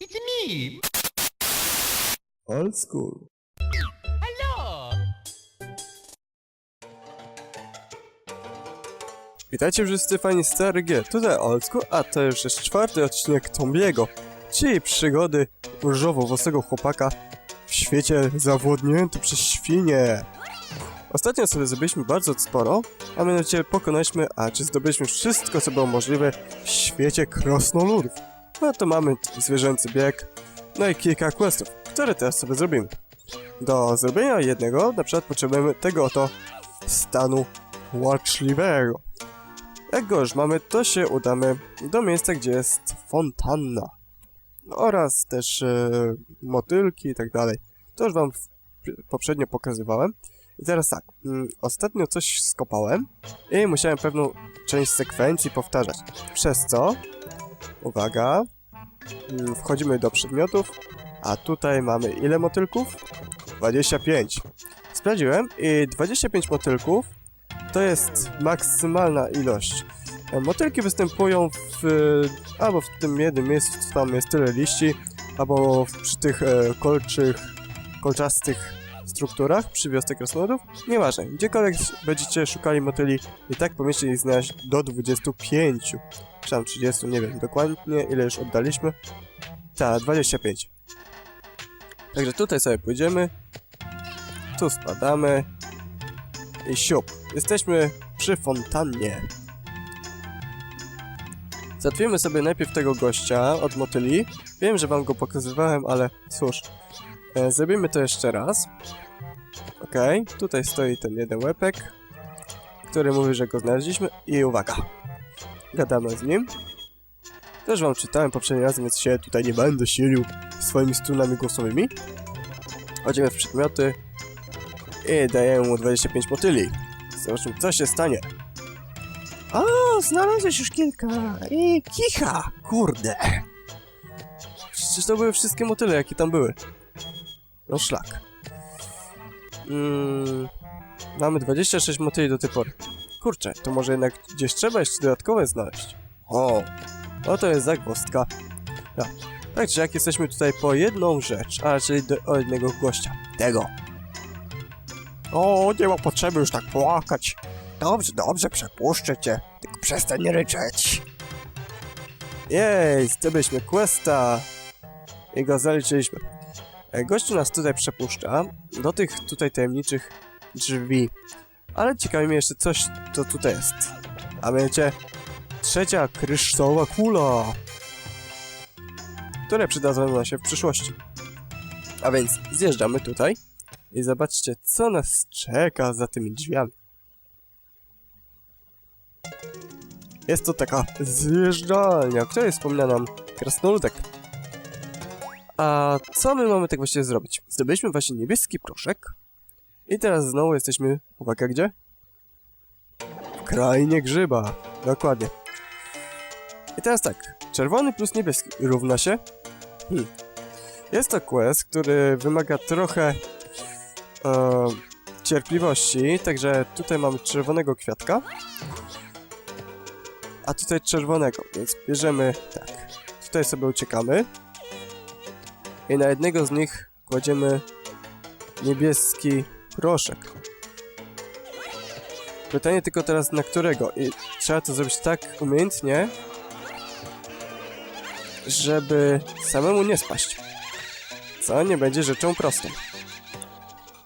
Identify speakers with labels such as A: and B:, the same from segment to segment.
A: It's me.
B: Old school.
A: Hello.
B: Witajcie wszyscy fani Stary G, tutaj Old School, a to już jest czwarty odcinek Tombiego, czyli przygody różowo-włosego chłopaka w świecie zawładnięty przez świnie. Ostatnio sobie zrobiliśmy bardzo sporo, a mianowicie pokonaliśmy, a czy zdobyliśmy wszystko, co było możliwe w świecie krasnoludów. No to mamy zwierzęcy bieg, no i kilka questów, które teraz sobie zrobimy. Do zrobienia jednego na przykład potrzebujemy tego oto stanu płaczliwego. Jak go już mamy, to się udamy do miejsca, gdzie jest fontanna. Oraz też e, motylki i tak dalej. To już wam poprzednio pokazywałem. I teraz tak, mm, ostatnio coś skopałem i musiałem pewną część sekwencji powtarzać. Przez co, uwaga, wchodzimy do przedmiotów, a tutaj mamy ile motylków? 25. Sprawdziłem i 25 motylków to jest maksymalna ilość. E, Motylki występują w, e, albo w tym jednym miejscu, co tam jest tyle liści, albo w, przy tych e, kolczych, kolczastych strukturach przy wiosce krasnoludów. Nieważne, gdziekolwiek będziecie szukali motyli, i tak powinniście ich znaleźć do 25. Czy tam 30, nie wiem dokładnie ile już oddaliśmy. Tak, 25. Także tutaj sobie pójdziemy. Tu spadamy. I siup. Jesteśmy przy fontannie. Zatwierdzimy sobie najpierw tego gościa od motyli. Wiem, że wam go pokazywałem, ale cóż. E, zrobimy to jeszcze raz. Okej, tutaj stoi ten jeden łepek, który mówi, że go znaleźliśmy. I uwaga. Gadamy z nim. Też wam czytałem poprzednim razem, więc się tutaj nie będę silił swoimi strunami głosowymi. Chodzimy w przedmioty i dajemy mu 25 motyli. Zobaczmy, co się stanie. O, znalazłeś już kilka. I kicha! Kurde. Przecież to były wszystkie motyle, jakie tam były. No szlak. Mm, mamy 26 motyli do tej pory. Kurczę, to może jednak gdzieś trzeba jeszcze dodatkowe znaleźć. O, no to jest zagwozdka. Czy jak jesteśmy tutaj po jedną rzecz, a czyli do, o jednego gościa. Tego. O, nie ma potrzeby już tak płakać. Dobrze, dobrze, przepuszczę cię. Tylko przestań ryczeć. Jej, zdobyliśmy questa. I go zaliczyliśmy. E, Gościu nas tutaj przepuszcza do tych tutaj tajemniczych drzwi. Ale ciekawi mnie jeszcze coś, co tutaj jest. A mianowicie trzecia kryształowa kula, które przydadzą nam się w przyszłości. A więc zjeżdżamy tutaj i zobaczcie, co nas czeka za tymi drzwiami. Jest to taka zjeżdżalnia, o której wspomina nam krasnoludek. A co my mamy tak właściwie zrobić? Zdobyliśmy właśnie niebieski proszek i teraz znowu jesteśmy, uwaga gdzie? W krainie grzyba, dokładnie. I teraz tak, czerwony plus niebieski równa się? Hmm. Jest to quest, który wymaga trochę e, cierpliwości, także tutaj mamy czerwonego kwiatka, a tutaj czerwonego, więc bierzemy tak. Tutaj sobie uciekamy i na jednego z nich kładziemy niebieski proszek. Pytanie tylko teraz na którego i trzeba to zrobić tak umiejętnie, żeby samemu nie spaść. Co nie będzie rzeczą prostą.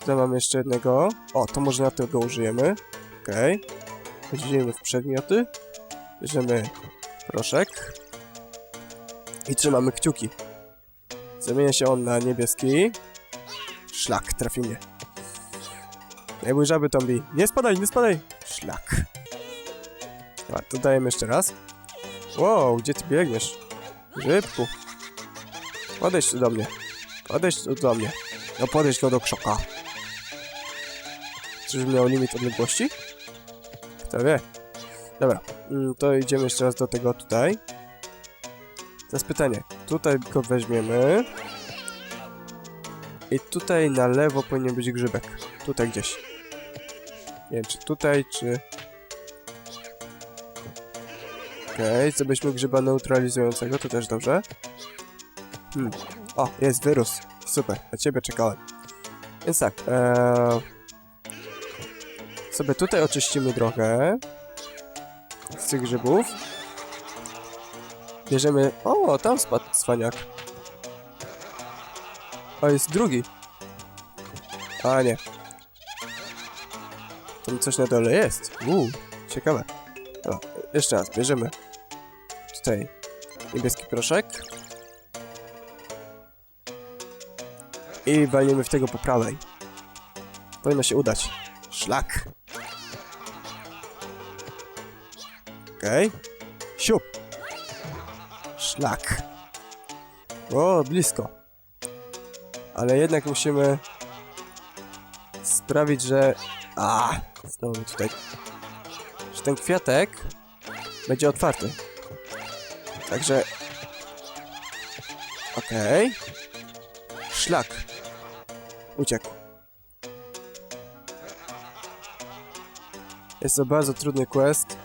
B: Tutaj mamy jeszcze jednego. O, to może na tego użyjemy. Okej. Okay. Wchodzimy w przedmioty. Bierzemy proszek. I trzymamy kciuki. Zamienia się on na niebieski. Szlak, trafi mnie. Nie bój żaby, Tombi. Nie spadaj, nie spadaj! Szlak. Dobra, to dajemy jeszcze raz. Wow, gdzie ty biegniesz? Rybku. Podejdź tu do mnie. Podejdź tu do mnie. No podejdź no do krzoka. Czyż miał limit odległości? Kto wie. Dobra, mm, to idziemy jeszcze raz do tego tutaj. Teraz pytanie. Tutaj go weźmiemy. I tutaj na lewo powinien być grzybek. Tutaj gdzieś. Nie wiem, czy tutaj, czy... Okej, okay, zrobiliśmy grzyba neutralizującego, to też dobrze. Hmm. O, jest wyrósł. Super, na ciebie czekałem. Więc tak, eee... Sobie tutaj oczyścimy drogę. Z tych grzybów. Bierzemy... O, tam spadł cwaniak. O, jest drugi. A, nie. Tam coś na dole jest. Uuu, ciekawe. Jeszcze raz, bierzemy tutaj niebieski proszek. I walniemy w tego po prawej. Powinno się udać. Szlak. Okej. Okay. Siup. Szlak. O, blisko. Ale jednak musimy sprawić, że... A, znowu tutaj. Że ten kwiatek będzie otwarty. Także... Okej. Szlak. Uciekł. Jest to bardzo trudny quest.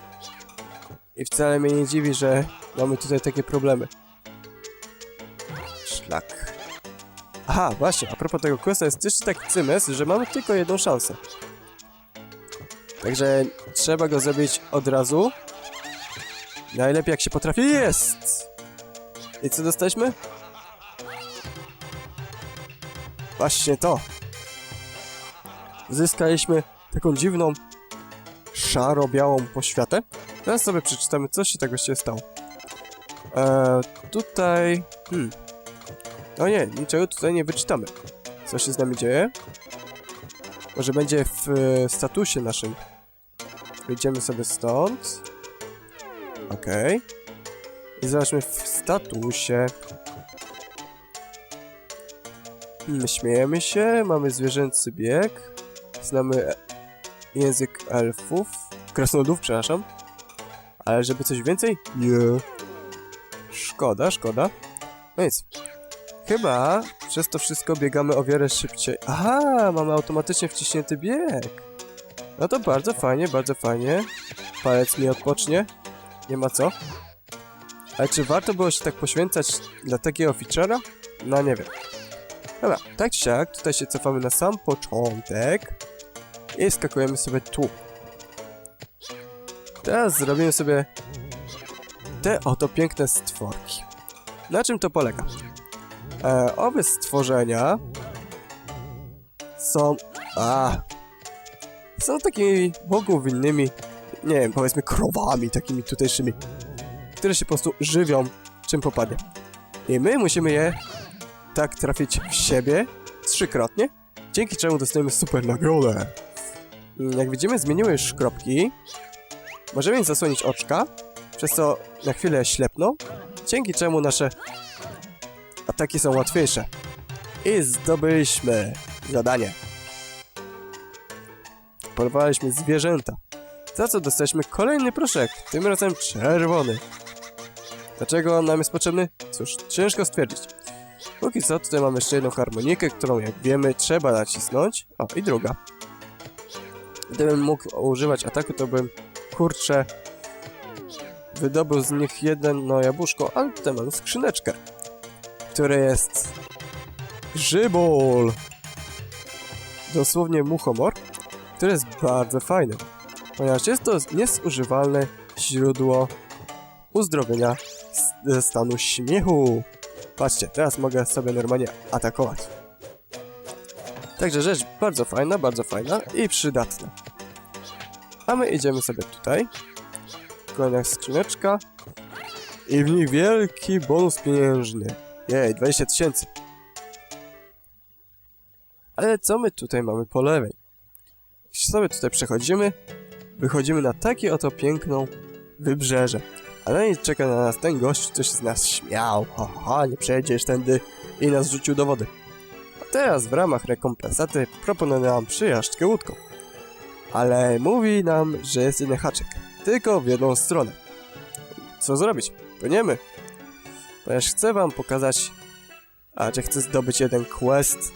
B: I wcale mnie nie dziwi, że mamy tutaj takie problemy. Szlak. Aha, właśnie, a propos tego questa jest jeszcze taki cymes, że mamy tylko jedną szansę. Także trzeba go zrobić od razu. Najlepiej jak się potrafi. Jest! I co dostaliśmy? Właśnie to. Zyskaliśmy taką dziwną, szaro-białą poświatę. Teraz sobie przeczytamy, co się tego się stało. Eee, tutaj... Hmm. No nie, niczego tutaj nie wyczytamy. Co się z nami dzieje? Może będzie w e, statusie naszym. Wyjdziemy sobie stąd. Okej. I zobaczmy w statusie. Hmm, śmiejemy się, mamy zwierzęcy bieg. Znamy e- język elfów. Krasnoludów, przepraszam. Ale żeby coś więcej? Nie. Szkoda, szkoda. No nic. Chyba przez to wszystko biegamy o wiele szybciej. Aha, mamy automatycznie wciśnięty bieg. No to bardzo fajnie, bardzo fajnie. Palec mi odpocznie. Nie ma co. Ale czy warto było się tak poświęcać dla takiego feature'a? No nie wiem. Dobra, tak czy siak, tutaj się cofamy na sam początek i skakujemy sobie tu. Teraz zrobimy sobie te oto piękne stworki. Na czym to polega? E, owe stworzenia są... A, są takimi bogowinnymi, nie wiem, powiedzmy krowami takimi tutejszymi, które się po prostu żywią czym popadnie. I my musimy je tak trafić w siebie trzykrotnie, dzięki czemu dostajemy super nagrodę. Jak widzimy, zmieniły już kropki. Możemy im zasłonić oczka, przez co na chwilę ślepną, dzięki czemu nasze ataki są łatwiejsze. I zdobyliśmy zadanie. Polowaliśmy zwierzęta, za co dostaliśmy kolejny proszek, tym razem czerwony. Dlaczego on nam jest potrzebny? Cóż, ciężko stwierdzić. Póki co, tutaj mamy jeszcze jedną harmonikę, którą jak wiemy trzeba nacisnąć. O, i druga. Gdybym mógł używać ataku, to bym, kurczę, wydobył z nich jedno jabłuszko, ale tutaj mam skrzyneczkę, które jest grzybol. Dosłownie muchomor, który jest bardzo fajny, ponieważ jest to niezużywalne źródło uzdrowienia ze stanu śmiechu. Patrzcie, teraz mogę sobie normalnie atakować. Także rzecz bardzo fajna, bardzo fajna i przydatna. A my idziemy sobie tutaj. Kolejna skrzyneczka. I w niej wielki bonus pieniężny. Jej, 20 tysięcy. Ale co my tutaj mamy po lewej? Jeśli sobie tutaj przechodzimy, wychodzimy na takie oto piękną wybrzeże. A na niej czeka na nas ten gość, co się z nas śmiał. Haha, nie przejdziesz tędy i nas rzucił do wody. A teraz w ramach rekompensaty proponuje nam przyjażdżkę łódką. Ale mówi nam, że jest jeden haczyk. Tylko w jedną stronę. Co zrobić? Płyniemy. Ponieważ chcę wam pokazać, a że chcę zdobyć jeden quest,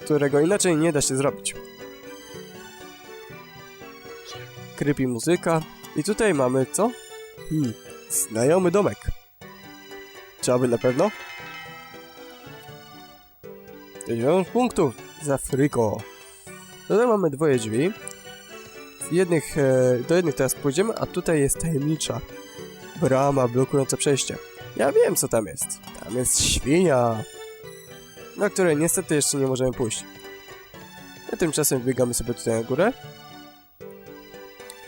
B: którego inaczej nie da się zrobić. Creepy muzyka. I tutaj mamy co? Hmm, znajomy domek. Aby na pewno? Tysiąc punktów za Friko. Tutaj mamy dwoje drzwi. Jednych, e, do jednych teraz pójdziemy, a tutaj jest tajemnicza brama blokująca przejście. Ja wiem, co tam jest. Tam jest świnia, na której niestety jeszcze nie możemy pójść. A tymczasem biegamy sobie tutaj na górę.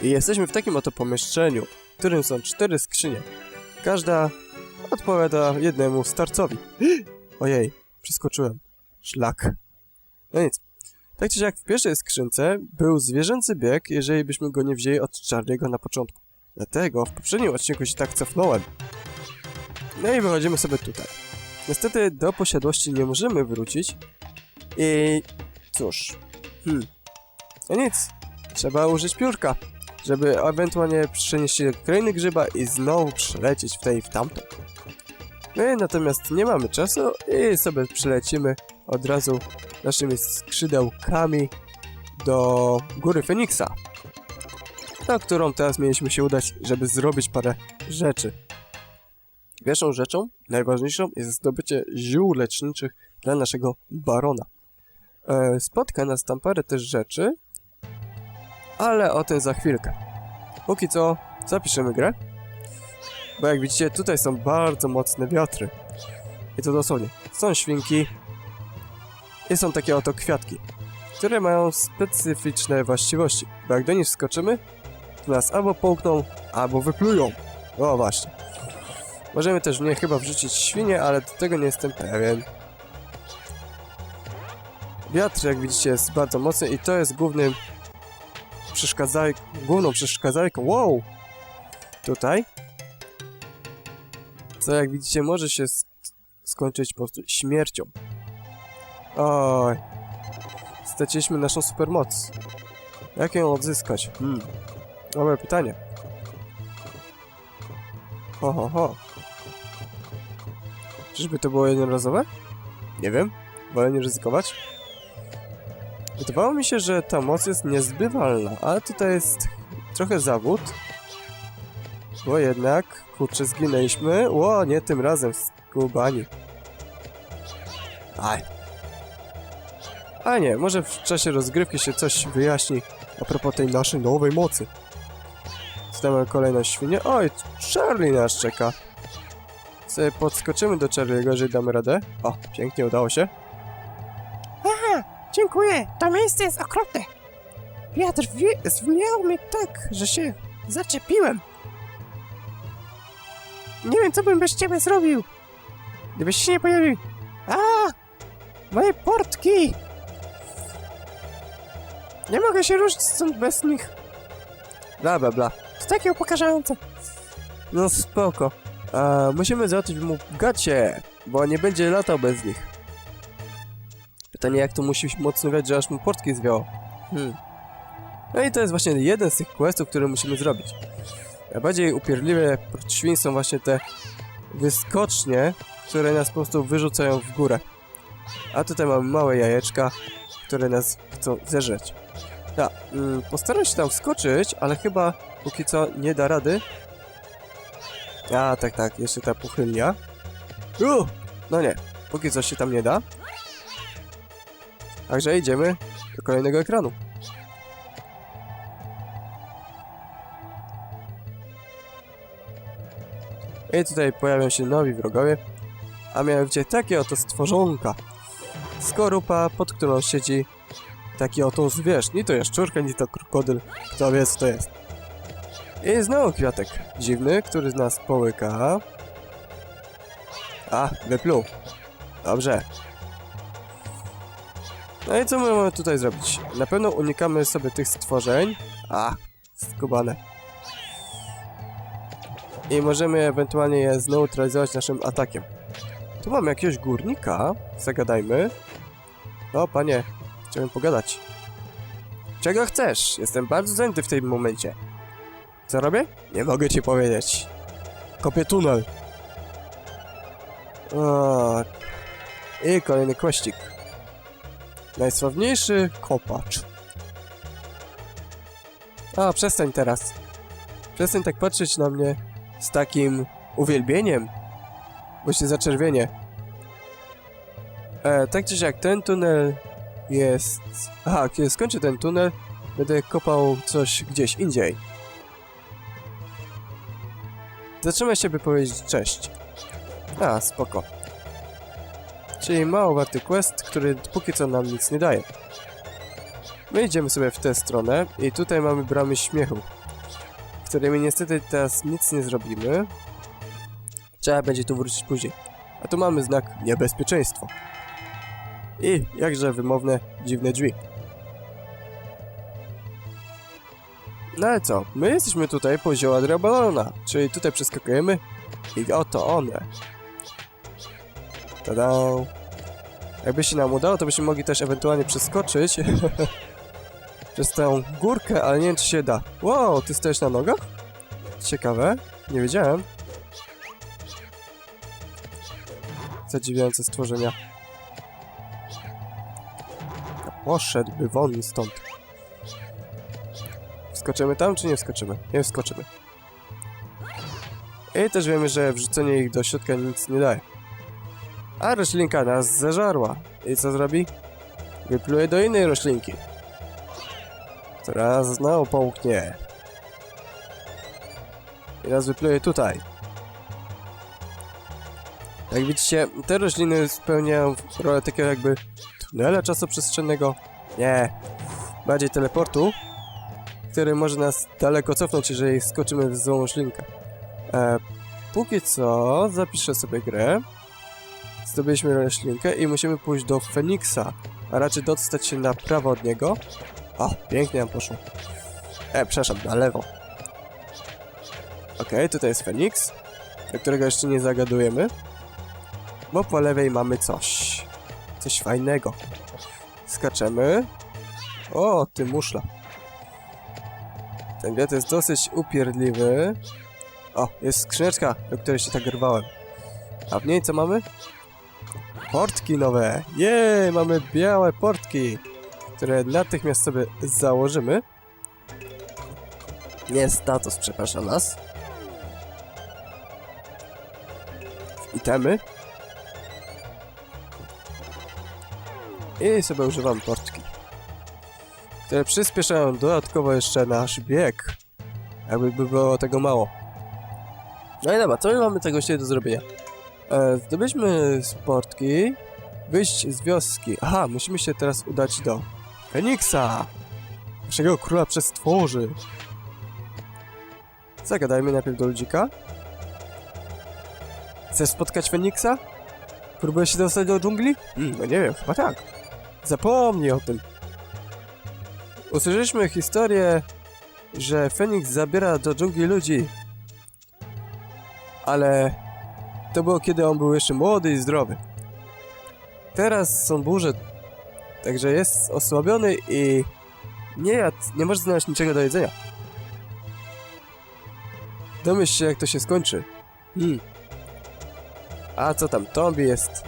B: I jesteśmy w takim oto pomieszczeniu, w którym są cztery skrzynie. Każda odpowiada jednemu starcowi. Ojej, przeskoczyłem. Szlak. No nic. Tak czy siak w pierwszej skrzynce był zwierzęcy bieg, jeżeli byśmy go nie wzięli od Charlie'ego na początku. Dlatego w poprzednim odcinku się tak cofnąłem. No i wychodzimy sobie tutaj. Niestety do posiadłości nie możemy wrócić. I cóż. Hmm. No nic. Trzeba użyć piórka, żeby ewentualnie przenieść się do krainy grzyba i znowu przelecieć w tej i w tamtą. My natomiast nie mamy czasu i sobie przylecimy od razu naszymi skrzydełkami do góry Feniksa, na którą teraz mieliśmy się udać, żeby zrobić parę rzeczy. Pierwszą rzeczą, najważniejszą, jest zdobycie ziół leczniczych dla naszego barona. E, spotka nas tam parę też rzeczy, ale o tym za chwilkę. Póki co, zapiszemy grę, bo jak widzicie, tutaj są bardzo mocne wiatry. I to dosłownie. Są świnki i są takie oto kwiatki, które mają specyficzne właściwości, bo jak do nich wskoczymy, to nas albo połkną, albo wyplują. O właśnie. Możemy też nie chyba wrzucić świnie, ale do tego nie jestem pewien. Wiatr, jak widzicie, jest bardzo mocny i to jest głównym przeszkadzaj... główną przeszkadzajką. Wow! Tutaj. Co jak widzicie może się skończyć po prostu śmiercią. Oj. Straciliśmy naszą supermoc. Jak ją odzyskać? Hmm. Dobre pytanie. Ho, ho, ho. Czyżby to było jednorazowe? Nie wiem. Wolę nie ryzykować. Wydawało mi się, że ta moc jest niezbywalna, ale tutaj jest trochę zawód. Bo jednak, kurczę, zginęliśmy. Ło, nie tym razem, skubani. Aj. A nie, może w czasie rozgrywki się coś wyjaśni a propos tej naszej nowej mocy. Zdamy kolejną świnię. Oj, Charlie nas czeka. Sobie podskoczymy do Charlie'ego, jeżeli damy radę. O, pięknie, udało się.
C: Aha, dziękuję. To miejsce jest okropne. Wiatr zwiewał mnie tak, że się zaczepiłem. Nie wiem, co bym bez ciebie zrobił. Gdybyś się nie pojawił. A! Moje portki! Nie mogę się ruszyć stąd bez nich.
B: Bla, bla, bla.
C: To takie upokarzające.
B: No spoko. A, musimy załatwić mu gacie, bo nie będzie latał bez nich. Pytanie, jak to musi mocno wiać, że aż mu portki zwiało. Hmm. No i to jest właśnie jeden z tych questów, które musimy zrobić. Najbardziej upierdliwe świn są właśnie te wyskocznie, które nas po prostu wyrzucają w górę. A tutaj mamy małe jajeczka, które nas chcą zeżreć. Ja, mm, postaram się tam wskoczyć, ale chyba póki co nie da rady. A, tak, tak, jeszcze ta pochylnia. U! No nie, póki co się tam nie da. Także idziemy do kolejnego ekranu. I tutaj pojawią się nowi wrogowie, a mianowicie takie oto stworzonka. Skorupa, pod którą siedzi taki oto zwierz. Ni to jaszczurka, ni to krokodyl. Kto wie co to jest. I znowu kwiatek dziwny, który z nas połyka. A, wypluł. Dobrze. No i co my mamy tutaj zrobić? Na pewno unikamy sobie tych stworzeń. A, skubane. I możemy ewentualnie je zneutralizować naszym atakiem. Tu mamy jakiegoś górnika. Zagadajmy. O, panie, chciałem pogadać. Czego chcesz? Jestem bardzo zajęty w tym momencie. Co robię? Nie mogę ci powiedzieć. Kopię tunel. O, I kolejny kweścik. Najsławniejszy kopacz. A, przestań teraz. Przestań tak patrzeć na mnie z takim uwielbieniem, bo się zaczerwienie. E, tak czy siak, ten tunel jest... Aha, kiedy skończę ten tunel, będę kopał coś gdzieś indziej. Zatrzymaj się, by powiedzieć cześć. A, spoko. Czyli mało warty quest, który póki co nam nic nie daje. My idziemy sobie w tę stronę i tutaj mamy bramy śmiechu, którymi niestety teraz nic nie zrobimy. Trzeba będzie tu wrócić później. A tu mamy znak niebezpieczeństwo. I jakże wymowne, dziwne drzwi. No ale co, my jesteśmy tutaj po zioła Drabalona, czyli tutaj przeskakujemy i oto one. Tada! Jakby się nam udało, to byśmy mogli też ewentualnie przeskoczyć przez tę górkę, ale nie wiem czy się da. Wow, ty stoisz na nogach? Ciekawe, nie wiedziałem. Zadziwiające stworzenia. Poszedłby won stąd. Wskoczymy tam, czy nie wskoczymy? Nie wskoczymy. I też wiemy, że wrzucenie ich do środka nic nie daje. A roślinka nas zażarła. I co zrobi? Wypluje do innej roślinki. Która znowu połknie. I nas wypluje tutaj. Jak widzicie, te rośliny spełniają rolę takiego jakby tunela czasoprzestrzennego. Nie, bardziej teleportu, który może nas daleko cofnąć, jeżeli skoczymy w złą roślinkę. E, póki co zapiszę sobie grę. Zdobyliśmy roślinkę i musimy pójść do Feniksa, a raczej dostać się na prawo od niego. O, pięknie nam poszło. E, przepraszam, na lewo. Okej, tutaj jest Feniks, do którego jeszcze nie zagadujemy. Bo po lewej mamy coś. Coś fajnego. Skaczemy. O, ty muszla. Ten wiatr jest dosyć upierdliwy. O, jest skrzyneczka, do której się tak rwałem. A w niej co mamy? Portki nowe! Jej, mamy białe portki, które natychmiast sobie założymy. Nie status, przepraszam nas. Itemy. I sobie używam portki, które przyspieszają dodatkowo jeszcze nasz bieg. Jakby by było tego mało. No i dobra, co my mamy tego jeszcze do zrobienia? E, zdobyliśmy sportki, wyjść z wioski. Aha, musimy się teraz udać do Feniksa, naszego króla przestworzy. Zagadajmy najpierw do ludzika. Chcesz spotkać Feniksa? Próbujesz się dostać do dżungli? Hmm, no nie wiem, chyba tak. Zapomnij o tym. Usłyszeliśmy historię, że Feniks zabiera do dżungli ludzi. Ale to było kiedy on był jeszcze młody i zdrowy. Teraz są burze, także jest osłabiony i nie jadł, nie może znaleźć niczego do jedzenia. Domyśl się jak to się skończy. Hmm. A co tam, Tombi jest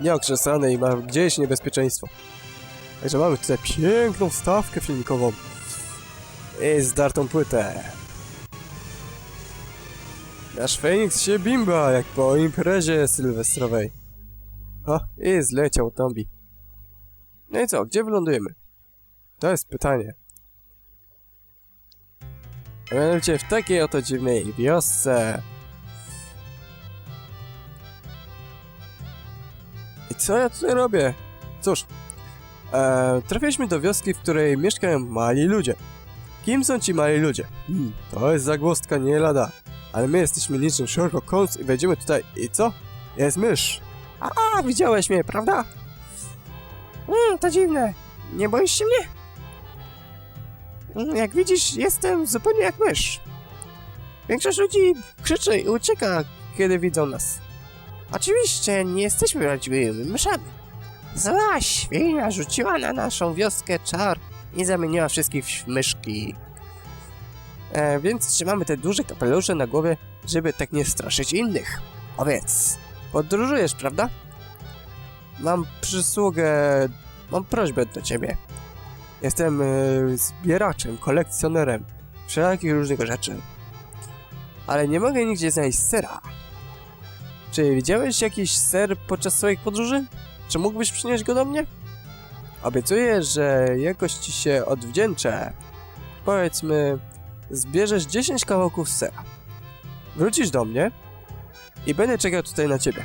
B: nieokrzesany i ma gdzieś niebezpieczeństwo. Także mamy tutaj piękną stawkę filmikową i zdartą płytę. Nasz Feniks się bimba, jak po imprezie sylwestrowej. O, i zleciał Tombi. No i co, gdzie wylądujemy? To jest pytanie. A mianowicie w takiej oto dziwnej wiosce. Co ja tutaj robię? Cóż, e, trafiliśmy do wioski, w której mieszkają mali ludzie. Kim są ci mali ludzie? Hmm, to jest zagłostka nie lada. Ale my jesteśmy niczym Sherlock Holmes i wejdziemy tutaj i co? Jest mysz.
C: A, widziałeś mnie, prawda? Mm, to dziwne. Nie boisz się mnie? Mm, Jak widzisz, jestem zupełnie jak mysz. Większość ludzi krzyczy i ucieka, kiedy widzą nas. Oczywiście nie jesteśmy prawdziwymi myszami. Zła świnia rzuciła na naszą wioskę czar i zamieniła wszystkich w myszki. E, więc trzymamy te duże kapelusze na głowie, żeby tak nie straszyć innych. Powiedz, podróżujesz, prawda? Mam przysługę, mam prośbę do ciebie. Jestem e, zbieraczem, kolekcjonerem wszelakich różnych rzeczy. Ale nie mogę nigdzie znaleźć sera. Czy widziałeś jakiś ser podczas swoich podróży?
B: Czy mógłbyś przynieść go do mnie? Obiecuję, że jakoś ci się odwdzięczę. Powiedzmy, zbierzesz 10 kawałków sera. Wrócisz do mnie i będę czekał tutaj na ciebie.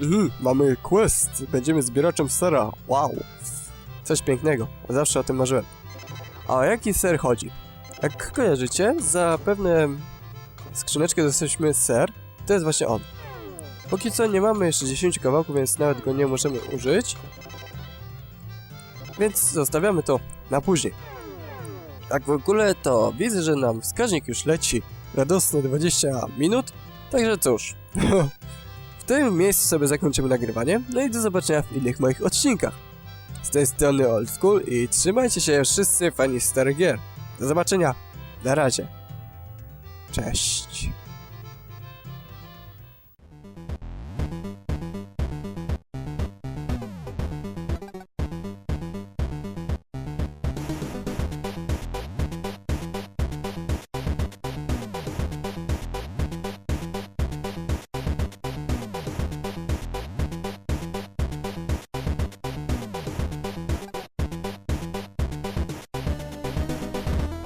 B: Mhm, mamy quest. Będziemy zbieraczem sera. Wow. Coś pięknego. Zawsze o tym marzyłem. A o jaki ser chodzi? Jak kojarzycie, zapewne skrzyneczkę dostaliśmy ser. To jest właśnie on. Póki co nie mamy jeszcze 10 kawałków, więc nawet go nie możemy użyć. Więc zostawiamy to na później. Tak w ogóle to widzę, że nam wskaźnik już leci radosne 20 minut. Także cóż, w tym miejscu sobie zakończymy nagrywanie. No i do zobaczenia w innych moich odcinkach. Z tej strony Old School i trzymajcie się wszyscy fani starych gier. Do zobaczenia. Na razie. Cześć.